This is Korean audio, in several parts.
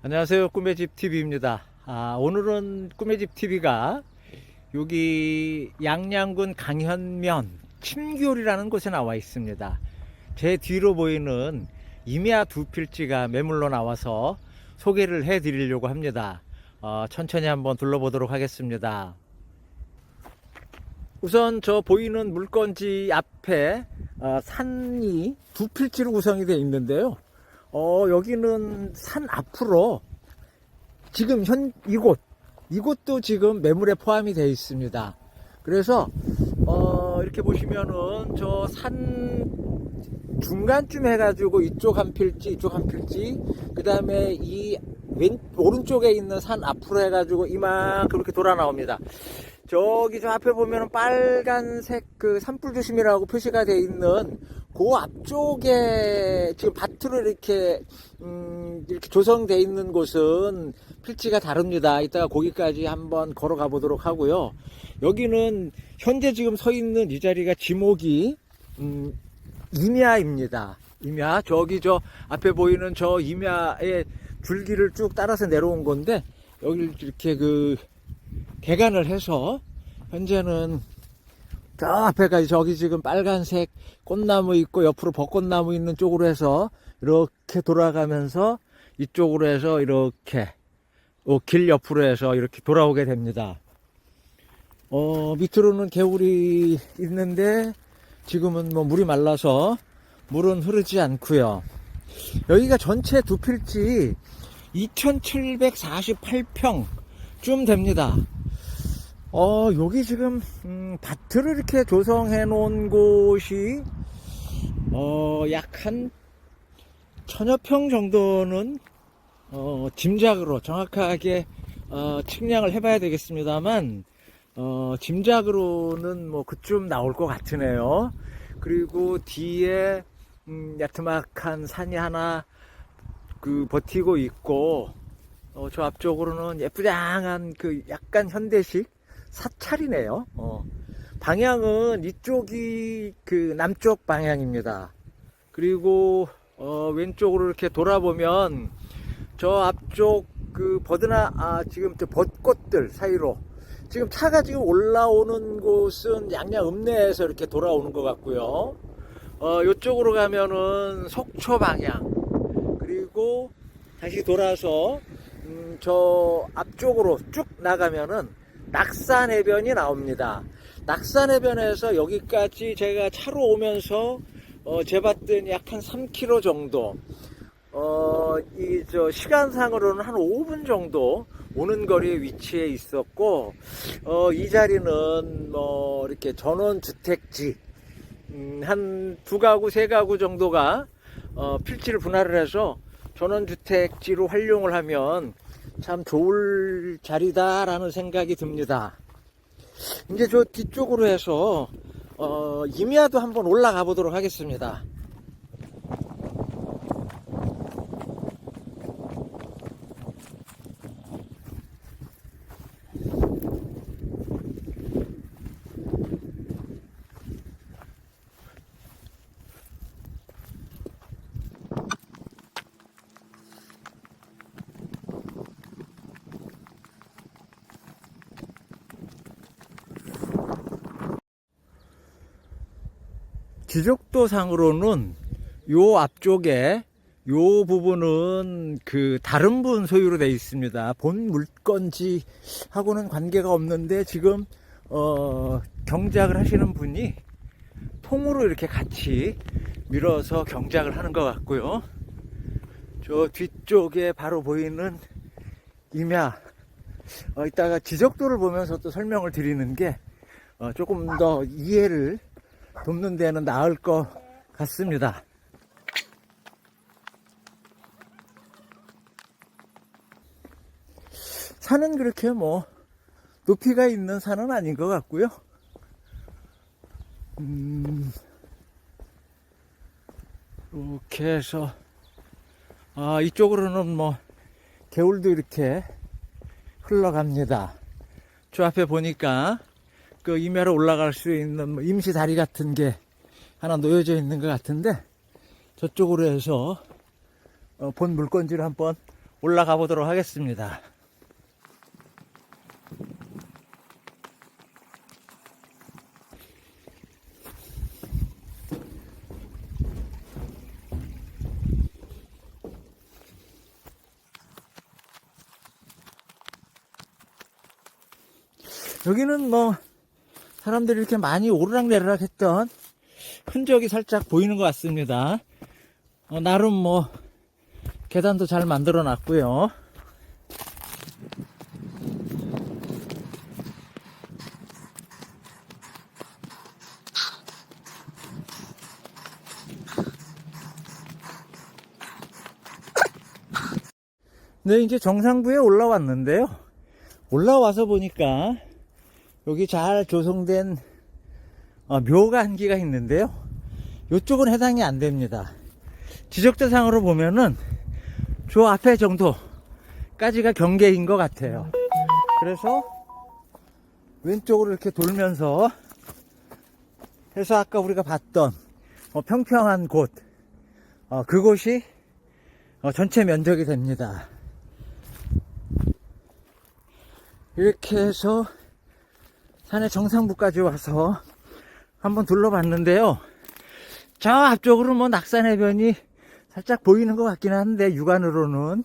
안녕하세요. 꿈의 집 TV입니다. 아, 오늘은 꿈의 집 TV가 여기 양양군 강현면 침귤이라는 곳에 나와 있습니다. 제 뒤로 보이는 임야 두 필지가 매물로 나와서 소개를 해 드리려고 합니다. 어, 천천히 한번 둘러보도록 하겠습니다. 우선 저 보이는 물건지 앞에 어, 산이 두 필지로 구성이 되어 있는데요. 어, 여기는 산 앞으로 지금 현 이곳 이곳도 지금 매물에 포함이 되어 있습니다. 그래서 어, 이렇게 보시면은 저 산 중간쯤 해가지고 이쪽 한 필지 이쪽 한 필지 그 다음에 이 왼 오른쪽에 있는 산 앞으로 해가지고 이만큼 이렇게 돌아 나옵니다. 저기 저 앞에 보면은 빨간색 그 산불 조심이라고 표시가 되어 있는 그 앞쪽에 지금 밭으로 이렇게 음 이렇게 조성되어 있는 곳은 필지가 다릅니다. 이따가 거기까지 한번 걸어가 보도록 하고요. 여기는 현재 지금 서 있는 이 자리가 지목이 음 임야입니다. 임야 저기 저 앞에 보이는 저 임야의 줄기를 쭉 따라서 내려온 건데 여기 이렇게 그 개간을 해서 현재는 저 앞에까지 저기 지금 빨간색 꽃나무 있고 옆으로 벚꽃나무 있는 쪽으로 해서 이렇게 돌아가면서 이쪽으로 해서 이렇게 어, 길 옆으로 해서 이렇게 돌아오게 됩니다. 어, 밑으로는 개울이 있는데 지금은 뭐 물이 말라서 물은 흐르지 않고요. 여기가 전체 두 필지 2748평쯤 됩니다. 어, 여기 지금, 음, 밭을 이렇게 조성해 놓은 곳이, 어, 약 한 천여 평 정도는, 어, 짐작으로 정확하게, 어, 측량을 해봐야 되겠습니다만, 어, 짐작으로는 뭐 그쯤 나올 것 같으네요. 그리고 뒤에, 음, 야트막한 산이 하나, 그, 버티고 있고, 어, 저 앞쪽으로는 예쁘장한 그 약간 현대식 사찰이네요. 어. 방향은 이쪽이 그 남쪽 방향입니다. 그리고 어, 왼쪽으로 이렇게 돌아보면 저 앞쪽 그 버드나 아 지금 저 벚꽃들 사이로 지금 차가 지금 올라오는 곳은 양양 읍내에서 이렇게 돌아오는 것 같고요. 어, 이쪽으로 가면은 속초 방향 그리고 다시 돌아서 음, 저 앞쪽으로 쭉 나가면은 낙산해변이 나옵니다. 낙산해변에서 여기까지 제가 차로 오면서 어, 재봤더니 약 한 3km 정도 어, 이 저 시간상으로는 한 5분 정도 오는 거리에 위치해 있었고 어, 이 자리는 뭐 이렇게 전원 주택지 음, 한두 가구 세 가구 정도가 어, 필지를 분할을 해서 전원 주택지로 활용을 하면 참 좋을 자리다라는 생각이 듭니다. 이제 저 뒤쪽으로 해서 어, 임야도 한번 올라가 보도록 하겠습니다. 지적도상으로는 요 앞쪽에 요 부분은 그 다른 분 소유로 되어 있습니다. 본 물건지 하고는 관계가 없는데 지금 어 경작을 하시는 분이 통으로 이렇게 같이 밀어서 경작을 하는 것 같고요. 저 뒤쪽에 바로 보이는 임야 어, 이따가 지적도를 보면서 또 설명을 드리는 게 어, 조금 더 이해를 돕는 데는 나을 것 같습니다. 산은 그렇게 뭐 높이가 있는 산은 아닌 것 같고요. 음, 이렇게 해서 아, 이쪽으로는 뭐 개울도 이렇게 흘러갑니다. 저 앞에 보니까 그 임야로 올라갈 수 있는 뭐 임시 다리 같은 게 하나 놓여져 있는 것 같은데 저쪽으로 해서 어, 본 물건지를 한번 올라가 보도록 하겠습니다. 여기는 뭐 사람들이 이렇게 많이 오르락내리락 했던 흔적이 살짝 보이는 것 같습니다. 어, 나름 뭐 계단도 잘 만들어 놨고요. 네, 이제 정상부에 올라왔는데요. 올라와서 보니까 여기 잘 조성된 어, 묘가 한 기가 있는데요. 이쪽은 해당이 안 됩니다. 지적대상으로 보면은 저 앞에 정도까지가 경계인 것 같아요. 그래서 왼쪽으로 이렇게 돌면서 해서 아까 우리가 봤던 어, 평평한 곳 어, 그곳이 어, 전체 면적이 됩니다. 이렇게 해서 산의 정상부까지 와서 한번 둘러봤는데요. 저 앞쪽으로 뭐 낙산해변이 살짝 보이는 것 같긴 한데 육안으로는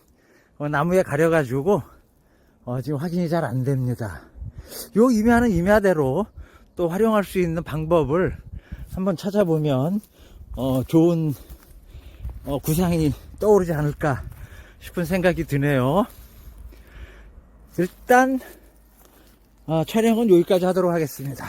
어, 나무에 가려가지고 어, 지금 확인이 잘 안 됩니다. 요 임야는 임야대로 또 활용할 수 있는 방법을 한번 찾아보면 어, 좋은 어, 구상이 떠오르지 않을까 싶은 생각이 드네요. 일단 어, 촬영은 여기까지 하도록 하겠습니다.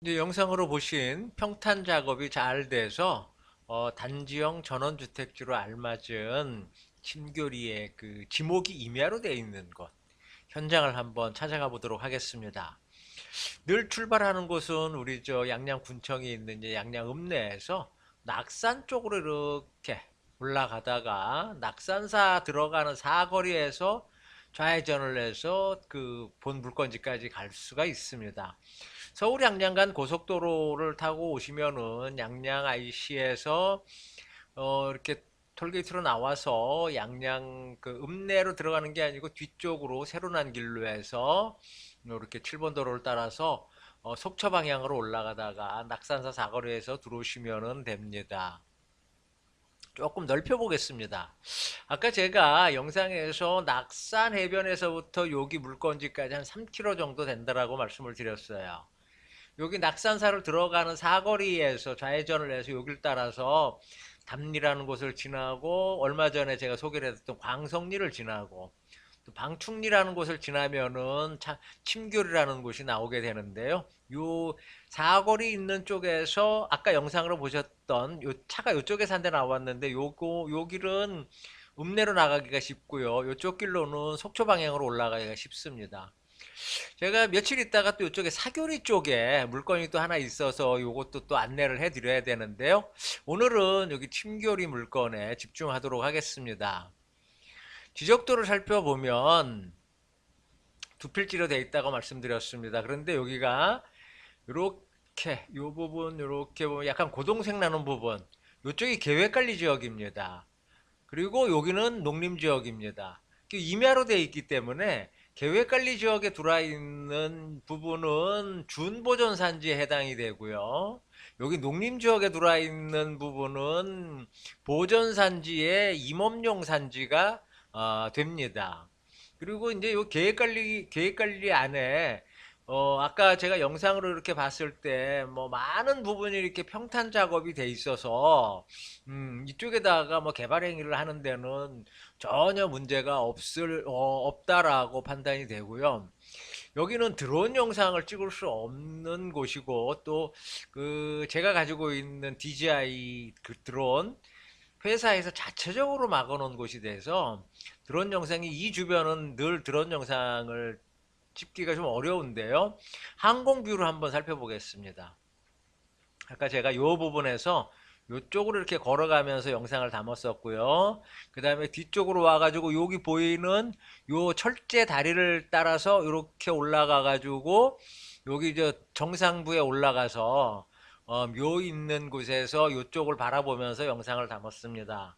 이제 영상으로 보신 평탄 작업이 잘 돼서 어, 단지형 전원주택지로 알맞은 침교리의 그 지목이 임야로 되어 있는 곳 현장을 한번 찾아가 보도록 하겠습니다. 늘 출발하는 곳은 우리 저 양양 군청이 있는 이제 양양 읍내에서 낙산 쪽으로 이렇게 올라가다가 낙산사 들어가는 사거리에서 좌회전을 해서 그 본 물건지까지 갈 수가 있습니다. 서울 양양 간 고속도로를 타고 오시면은 양양 IC에서 어 이렇게 톨게이트로 나와서 양양 그 읍내로 들어가는 게 아니고 뒤쪽으로 새로 난 길로 해서 이렇게 7번 도로를 따라서 어 속초 방향으로 올라가다가 낙산사 사거리에서 들어오시면은 됩니다. 조금 넓혀 보겠습니다. 아까 제가 영상에서 낙산 해변에서부터 여기 물건지까지 한 3km 정도 된다라고 말씀을 드렸어요. 여기 낙산사를 들어가는 사거리에서 좌회전을 해서 여길 따라서 담리라는 곳을 지나고 얼마 전에 제가 소개를 했던 광성리를 지나고 또 방충리라는 곳을 지나면은 차- 침교리라는 곳이 나오게 되는데요. 요 사거리 있는 쪽에서 아까 영상으로 보셨던 요 차가 요쪽에 산데 나왔는데 요거 요 길은 읍내로 나가기가 쉽고요. 요쪽 길로는 속초 방향으로 올라가기가 쉽습니다. 제가 며칠 있다가 또 이쪽에 사교리 쪽에 물건이 또 하나 있어서 요것도 또 안내를 해드려야 되는데요. 오늘은 여기 침교리 물건에 집중하도록 하겠습니다. 지적도를 살펴보면 두 필지로 되어 있다고 말씀드렸습니다. 그런데 여기가 이렇게 이 부분 이렇게 보면 약간 고동색 나는 부분 이쪽이 계획관리 지역입니다. 그리고 여기는 농림 지역입니다. 그 임야로 되어 있기 때문에 계획관리 지역에 들어와 있는 부분은 준보존 산지에 해당이 되고요. 여기 농림 지역에 들어와 있는 부분은 보존 산지의 임업용 산지가 어, 됩니다. 그리고 이제 요 계획관리 계획관리 안에 어, 아까 제가 영상으로 이렇게 봤을 때, 뭐, 많은 부분이 이렇게 평탄 작업이 돼 있어서, 음, 이쪽에다가 뭐 개발 행위를 하는 데는 전혀 문제가 없을, 어, 없다라고 판단이 되고요. 여기는 드론 영상을 찍을 수 없는 곳이고, 또, 그, 제가 가지고 있는 DJI 그 드론, 회사에서 자체적으로 막아놓은 곳이 돼서, 드론 영상이 이 주변은 늘 드론 영상을 찍기가 좀 어려운데요. 항공뷰를 한번 살펴보겠습니다. 아까 제가 이 부분에서 이쪽으로 이렇게 걸어가면서 영상을 담았었고요. 그 다음에 뒤쪽으로 와가지고 여기 보이는 요 철제 다리를 따라서 이렇게 올라가가지고 여기 저 정상부에 올라가서 어, 묘 있는 곳에서 이쪽을 바라보면서 영상을 담았습니다.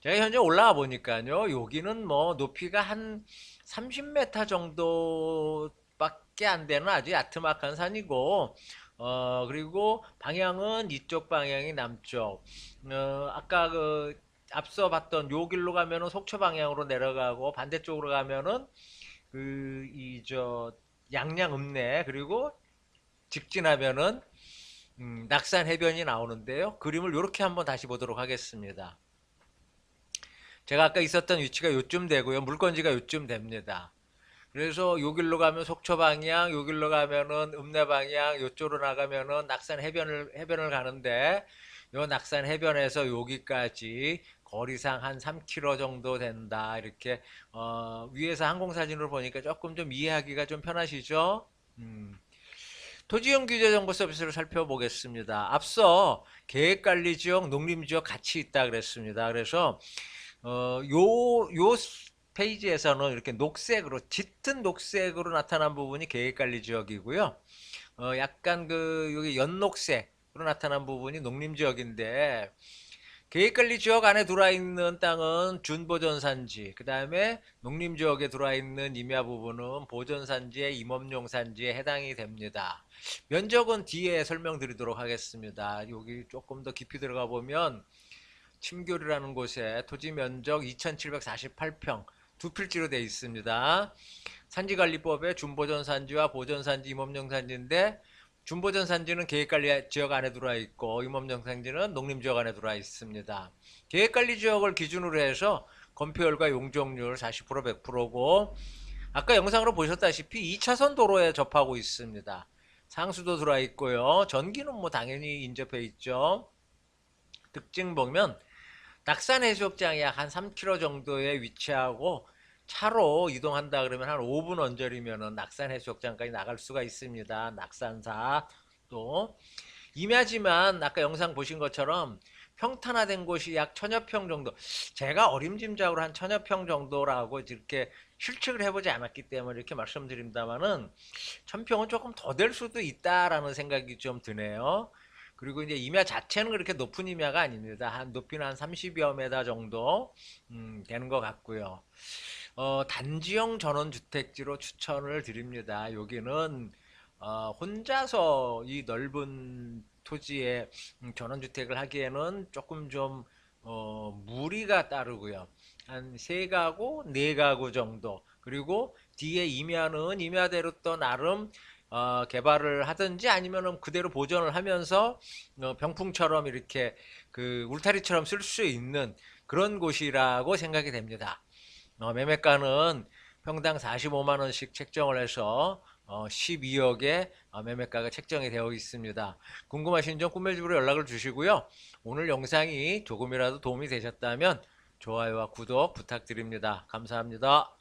제가 현재 올라와 보니까요, 여기는 뭐 높이가 한 30m 정도밖에 안 되는 아주 야트막한 산이고, 어, 그리고 방향은 이쪽 방향이 남쪽. 어, 아까 그 앞서 봤던 요 길로 가면은 속초 방향으로 내려가고 반대쪽으로 가면은 그 이 저 양양 읍내 그리고 직진하면은 음, 낙산 해변이 나오는데요. 그림을 이렇게 한번 다시 보도록 하겠습니다. 제가 아까 있었던 위치가 요쯤 되고요. 물건지가 요쯤 됩니다. 그래서 요 길로 가면 속초 방향, 요 길로 가면은 읍내 방향, 요쪽으로 나가면은 낙산 해변을 해변을 가는데 요 낙산 해변에서 여기까지 거리상 한 3km 정도 된다. 이렇게 어, 위에서 항공 사진으로 보니까 조금 좀 이해하기가 좀 편하시죠? 음. 토지용 규제 정보 서비스를 살펴보겠습니다. 앞서 계획관리지역, 농림지역 같이 있다 그랬습니다. 그래서 어, 요, 요 페이지에서는 이렇게 녹색으로, 짙은 녹색으로 나타난 부분이 계획관리 지역이고요. 어, 약간 그, 여기 연녹색으로 나타난 부분이 농림 지역인데, 계획관리 지역 안에 들어와 있는 땅은 준보전산지, 그 다음에 농림 지역에 들어와 있는 임야 부분은 보전산지의 임업용 산지에 해당이 됩니다. 면적은 뒤에 설명드리도록 하겠습니다. 여기 조금 더 깊이 들어가 보면 침교리라는 곳에 토지 면적 2748평 두 필지로 되어 있습니다. 산지관리법에 준보전 산지와 보전 산지, 임업용 산지인데 준보전 산지는 계획관리 지역 안에 들어와 있고 임업용 산지는 농림지역 안에 들어와 있습니다. 계획관리 지역을 기준으로 해서 건폐율과 용적률 40% 100%고 아까 영상으로 보셨다시피 2차선 도로에 접하고 있습니다. 상수도 들어와 있고요. 전기는 뭐 당연히 인접해 있죠. 특징 보면 낙산 해수욕장이 약한 3km 정도에 위치하고 차로 이동한다 그러면 한 5분 언저리면은 낙산 해수욕장까지 나갈 수가 있습니다. 낙산사 또 임야지만 아까 영상 보신 것처럼 평탄화된 곳이 약 천여 평 정도. 제가 어림짐작으로 한 천여 평 정도라고 이렇게 실측을 해보지 않았기 때문에 이렇게 말씀드립니다만은 천평은 조금 더 될 수도 있다라는 생각이 좀 드네요. 그리고 이제 임야 자체는 그렇게 높은 임야가 아닙니다. 한 높이는 한 30여 메다 정도 음, 되는 것 같고요. 어, 단지형 전원주택지로 추천을 드립니다. 여기는 어, 혼자서 이 넓은 토지에 음, 전원주택을 하기에는 조금 좀 어, 무리가 따르고요. 한 세 가구, 네 가구 정도. 그리고 뒤에 임야는 임야대로 또 나름 어, 개발을 하든지 아니면은 그대로 보존을 하면서 어, 병풍처럼 이렇게 그 울타리처럼 쓸 수 있는 그런 곳이라고 생각이 됩니다. 어, 매매가는 평당 45만 원씩 책정을 해서 어, 12억의 어, 매매가가 책정이 되어 있습니다. 궁금하신 점 꿈매집으로 연락을 주시고요. 오늘 영상이 조금이라도 도움이 되셨다면 좋아요와 구독 부탁드립니다. 감사합니다.